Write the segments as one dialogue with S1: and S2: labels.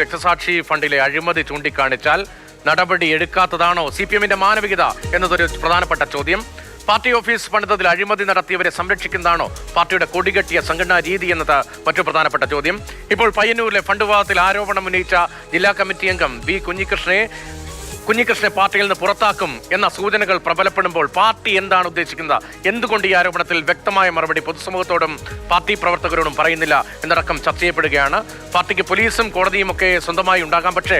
S1: രക്തസാക്ഷി ഫണ്ടിലെ അഴിമതി ചൂണ്ടിക്കാണിച്ചാൽ നടപടി എടുക്കാത്തതാണോ സി പി എമ്മിന്റെ മാനവികത എന്നതൊരു പ്രധാനപ്പെട്ട ചോദ്യം. പാർട്ടി ഓഫീസ് പണിതതിൽ അഴിമതി നടത്തിയവരെ സംരക്ഷിക്കുന്നതാണോ പാർട്ടിയുടെ കൊടികെട്ടിയ സംഘടനാ രീതി എന്നത് മറ്റു പ്രധാനപ്പെട്ട ചോദ്യം. ഇപ്പോൾ പയ്യന്നൂരിലെ ഫണ്ട് വിവാദത്തിൽ ആരോപണം ഉന്നയിച്ച ജില്ലാ കമ്മിറ്റി അംഗം വി കുഞ്ഞികൃഷ്ണനെ കുഞ്ഞികൃഷ്ണനെ പാർട്ടിയിൽ നിന്ന് പുറത്താക്കും എന്ന സൂചനകൾ പ്രബലപ്പെടുമ്പോൾ പാർട്ടി എന്താണ് ഉദ്ദേശിക്കുന്നത്? എന്തുകൊണ്ട് ഈ ആരോപണത്തിൽ വ്യക്തമായ മറുപടി പൊതുസമൂഹത്തോടും പാർട്ടി പ്രവർത്തകരോടും പറയുന്നില്ല എന്നടക്കം ചർച്ച ചെയ്യപ്പെടുകയാണ്. പാർട്ടിക്ക് പോലീസും കോടതിയും ഒക്കെ സ്വന്തമായി ഉണ്ടാകാം. പക്ഷേ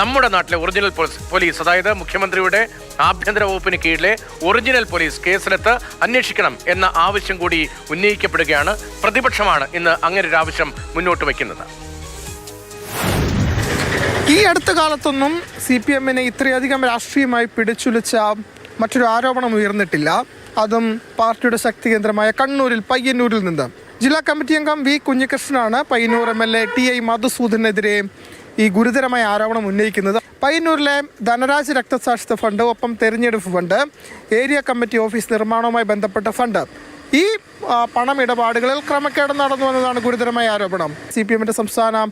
S1: നമ്മുടെ നാട്ടിലെ ഒറിജിനൽ പോലീസ് അതായത് മുഖ്യമന്ത്രിയുടെ ആഭ്യന്തര വകുപ്പിന് കീഴിലെ ഒറിജിനൽ പോലീസ് കേസിലെത്ത് അന്വേഷിക്കണം എന്ന ആവശ്യം കൂടി ഉന്നയിക്കപ്പെടുകയാണ്. പ്രതിപക്ഷമാണ് ഇന്ന് അങ്ങനെ ഒരു ആവശ്യം മുന്നോട്ട് വയ്ക്കുന്നത്.
S2: ഈ അടുത്ത കാലത്തൊന്നും സി പി എമ്മിനെ ഇത്രയധികം രാഷ്ട്രീയമായി പിടിച്ചുലച്ച മറ്റൊരു ആരോപണം ഉയർന്നിട്ടില്ല. അതും പാർട്ടിയുടെ ശക്തി കേന്ദ്രമായ കണ്ണൂരിൽ പയ്യന്നൂരിൽ നിന്ന്. ജില്ലാ കമ്മിറ്റി അംഗം V കുഞ്ഞികൃഷ്ണനാണ് Payyanur M L A T I മധുസൂദനെതിരെ ഈ ഗുരുതരമായ ആരോപണം ഉന്നയിക്കുന്നത്. പയ്യന്നൂരിലെ ധനരാജ് രക്തസാക്ഷിത്വ ഫണ്ട് ഒപ്പം തെരഞ്ഞെടുപ്പ് ഫണ്ട് ഏരിയ കമ്മിറ്റി ഓഫീസ് നിർമ്മാണവുമായി ബന്ധപ്പെട്ട ഫണ്ട്. ഈ പണമിടപാടുകളിൽ ക്രമക്കേട് നടന്നു എന്നതാണ് ഗുരുതരമായ ആരോപണം. സി പി എമ്മിന്റെ സംസ്ഥാന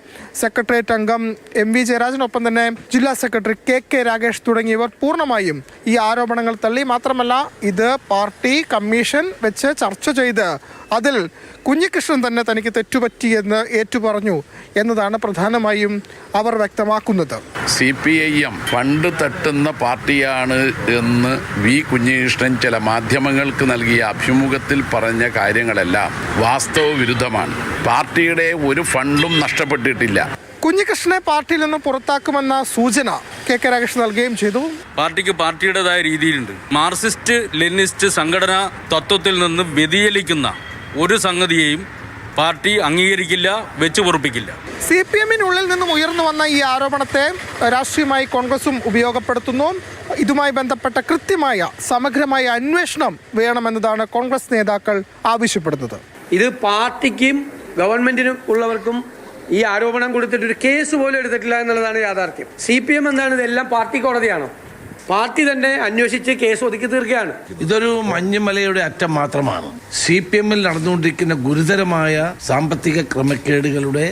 S2: സെക്രട്ടേറിയറ്റ് അംഗം എം വി ജയരാജനൊപ്പം തന്നെ ജില്ലാ സെക്രട്ടറി കെ കെ രാകേഷ് തുടങ്ങിയവർ പൂർണമായും ഈ ആരോപണങ്ങൾ തള്ളി. മാത്രമല്ല ഇത് പാർട്ടി കമ്മീഷൻ വെച്ച് ചർച്ച ചെയ്ത് അതിൽ കുഞ്ഞികൃഷ്ണൻ തന്നെ തനിക്ക് തെറ്റുപറ്റിയെന്ന് ഏറ്റുപറഞ്ഞു എന്നതാണ് പ്രധാനമായും അവർ വ്യക്തമാക്കുന്നത്.
S3: C P I M fund തട്ടുന്ന പാർട്ടിയാണ് എന്ന് വി കുഞ്ഞികൃഷ്ണൻ ചില മാധ്യമങ്ങൾക്ക് നൽകിയ അഭിമുഖത്തിൽ പറഞ്ഞ കാര്യങ്ങളെല്ലാം വാസ്തവ വിരുദ്ധമാണ്. പാർട്ടിയുടെ ഒരു ഫണ്ടും നഷ്ടപ്പെട്ടിട്ടില്ല.
S2: കുഞ്ഞികൃഷ്ണനെ പാർട്ടിയിൽ നിന്ന് പുറത്താക്കുമെന്ന സൂചന കെ കെ രാകേഷ് നൽകുകയും ചെയ്തു.
S4: പാർട്ടിക്ക് പാർട്ടിയുടേതായ രീതിയിലുണ്ട്. മാർസിസ്റ്റ് ലെനിസ്റ്റ് സംഘടനാ തത്വത്തിൽ നിന്ന് വ്യതിചലിക്കുന്ന ഒരു സംഗതിയെയും പാർട്ടി അംഗീകരിക്കില്ല വെച്ച് പൊറുപ്പിക്കില്ല
S2: സി പി എമ്മിനുള്ളിൽ നിന്നും ഉയർന്നു വന്ന ഈ ആരോപണത്തെ രാഷ്ട്രീയമായി കോൺഗ്രസും ഉപയോഗപ്പെടുത്തുന്നു. ഇതുമായി ബന്ധപ്പെട്ട കൃത്യമായ സമഗ്രമായ അന്വേഷണം വേണമെന്നതാണ് കോൺഗ്രസ് നേതാക്കൾ ആവശ്യപ്പെടുന്നത്.
S5: ഇത് പാർട്ടിക്കും ഗവൺമെന്റിനും ഉള്ളവർക്കും ഈ ആരോപണം കൊടുത്തിട്ട് ഒരു കേസ് പോലും എടുത്തിട്ടില്ല എന്നുള്ളതാണ് യാഥാർത്ഥ്യം. സി പി എം എന്താണ്? ഇതെല്ലാം പാർട്ടി കോടതിയാണോ? പാർട്ടി തന്നെ അന്വേഷിച്ച് കേസ് ഒതുക്കി തീർക്കുകയാണ്.
S6: ഇതൊരു മഞ്ഞുമലയുടെ അറ്റം മാത്രമാണ്. സി പി എമ്മിൽ നടന്നുകൊണ്ടിരിക്കുന്ന ഗുരുതരമായ സാമ്പത്തിക ക്രമക്കേടുകളുടെ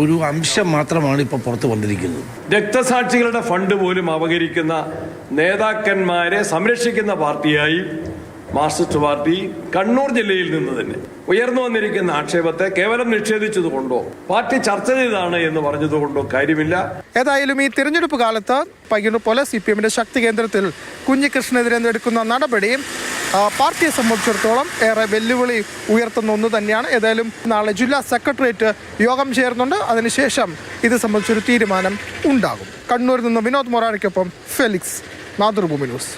S6: ഒരു അംശം മാത്രമാണ് ഇപ്പോൾ പുറത്തു വന്നിരിക്കുന്നത്.
S7: രക്തസാക്ഷികളുടെ ഫണ്ട് പോലും അപകരിക്കുന്ന നേതാക്കന്മാരെ സംരക്ഷിക്കുന്ന പാർട്ടിയായി മാർക്സിസ്റ്റ് പാർട്ടി കണ്ണൂർ ജില്ലയിൽ നിന്ന് തന്നെ ഉയർന്നു വന്നിരിക്കുന്ന ആക്ഷേപത്തെ കേവലം നിഷേധിച്ചതുകൊണ്ടോ പാർട്ടി ചർച്ച ചെയ്താണ് എന്ന് പറഞ്ഞതുകൊണ്ടോ കാര്യമില്ല.
S2: ഏതായാലും ഈ തിരഞ്ഞെടുപ്പ് കാലത്ത് പയ്യന്നൂർ പോലെ സി പി എമ്മിന്റെ ശക്തി കേന്ദ്രത്തിൽ കുഞ്ഞികൃഷ്ണനെതിരെ എടുക്കുന്ന നടപടി ആ, പാർട്ടിയെ സംബന്ധിച്ചിടത്തോളം ഏറെ വെല്ലുവിളി ഉയർത്തുന്ന ഒന്ന് തന്നെയാണ്. ഏതായാലും നാളെ ജില്ലാ സെക്രട്ടേറിയറ്റ് യോഗം ചേർന്നുണ്ട് അതിനുശേഷം ഇത് സംബന്ധിച്ചൊരു തീരുമാനം ഉണ്ടാകും. കണ്ണൂരിൽ നിന്ന് വിനോദ് മൊറാനയ്ക്കൊപ്പം ഫെലിക്സ് മാതൃഭൂമി ന്യൂസ്.